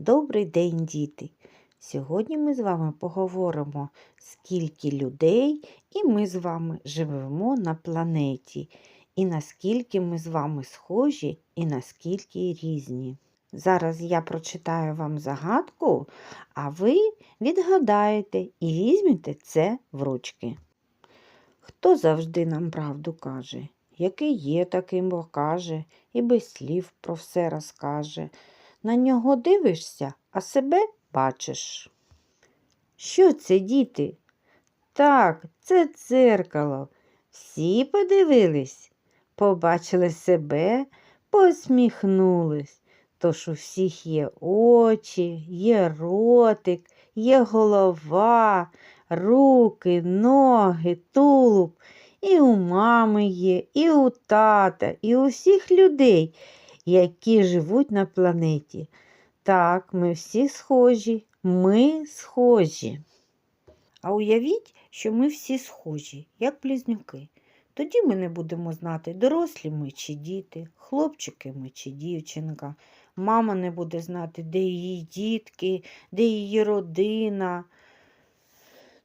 Добрий день, діти! Сьогодні ми з вами поговоримо, скільки людей і ми з вами живемо на планеті, і наскільки ми з вами схожі, і наскільки різні. Зараз я прочитаю вам загадку, а ви відгадаєте і візьмете це в ручки. Хто завжди нам правду каже? Який є, таким покаже, і без слів про все розкаже. На нього дивишся, а себе бачиш. Що це, діти? Так, це дзеркало. Всі подивились, побачили себе, посміхнулись. Тож у всіх є очі, є ротик, є голова, руки, ноги, тулуб. І у мами є, і у тата, і у всіх людей, які живуть на планеті. Так, ми всі схожі, ми схожі. А уявіть, що ми всі схожі, як близнюки. Тоді ми не будемо знати, дорослі ми чи діти, хлопчики ми чи дівчинка. Мама не буде знати, де її дітки, де її родина.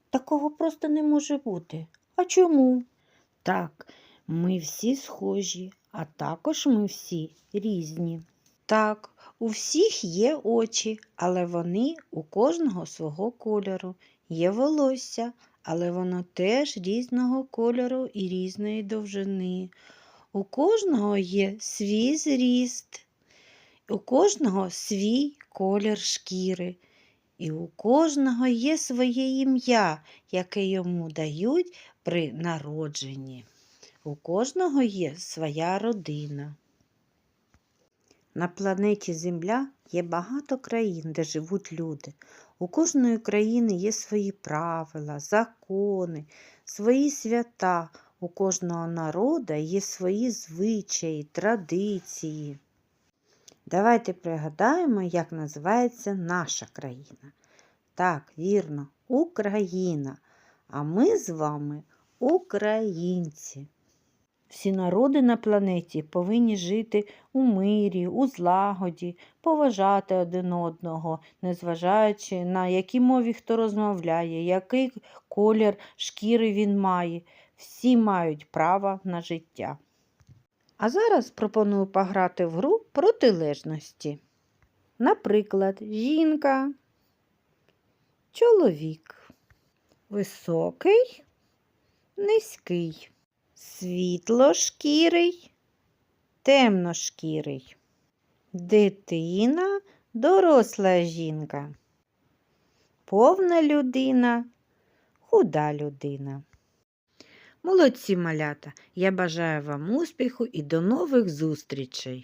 Такого просто не може бути. А чому? Так, ми всі схожі, а також ми всі різні. Так, у всіх є очі, але вони у кожного свого кольору. Є волосся, але воно теж різного кольору і різної довжини. У кожного є свій зріст, у кожного свій колір шкіри. І у кожного є своє ім'я, яке йому дають при народженні. У кожного є своя родина. На планеті Земля є багато країн, де живуть люди. У кожної країни є свої правила, закони, свої свята. У кожного народу є свої звичаї, традиції. Давайте пригадаємо, як називається наша країна. Так, вірно, Україна. А ми з вами українці. Всі народи на планеті повинні жити у мирі, у злагоді, поважати один одного, незважаючи на якій мові хто розмовляє, який колір шкіри він має. Всі мають право на життя. А зараз пропоную пограти в гру протилежності. Наприклад, жінка, чоловік, високий, низький, світлошкірий, темношкірий, дитина, доросла жінка, повна людина, худа людина. Молодці малята! Я бажаю вам успіху і до нових зустрічей!